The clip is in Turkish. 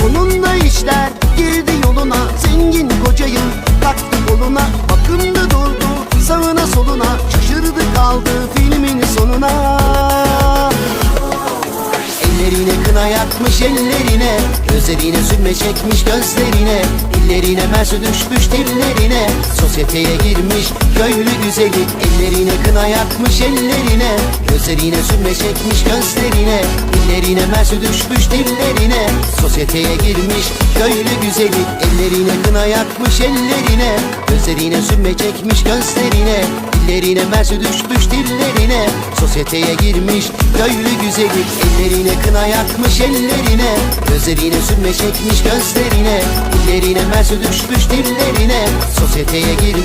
Sonunda işler girdi yoluna. Zengin kocayı taktı koluna. Bakındı durdu sağına soluna. Şaşırdı kaldı filmin sonuna Ellerine kına yakmış ellerine. Gözlerine sürme çekmiş gözlerine. Dillerine mersi düşmüş dillerine. Sosyeteye girmiş köylü güzeli. Ellerine kına yakmış ellerine. Gözlerine sürme çekmiş gözlerine. Dillerine mersi düşmüş dillerine. Sosyeteye girmiş köylü güzeli. Ellerine kına yakmış ellerine. Gözlerine sürme çekmiş gözlerine. Dillerine mersi düşmüş dillerine. Sosyeteye girmiş köylü güzeli Ellerine kına yakmış ellerine Gözlerine sürme çekmiş gözlerine Dillerine mersi düşmüş dillerine Sosyeteye girmiş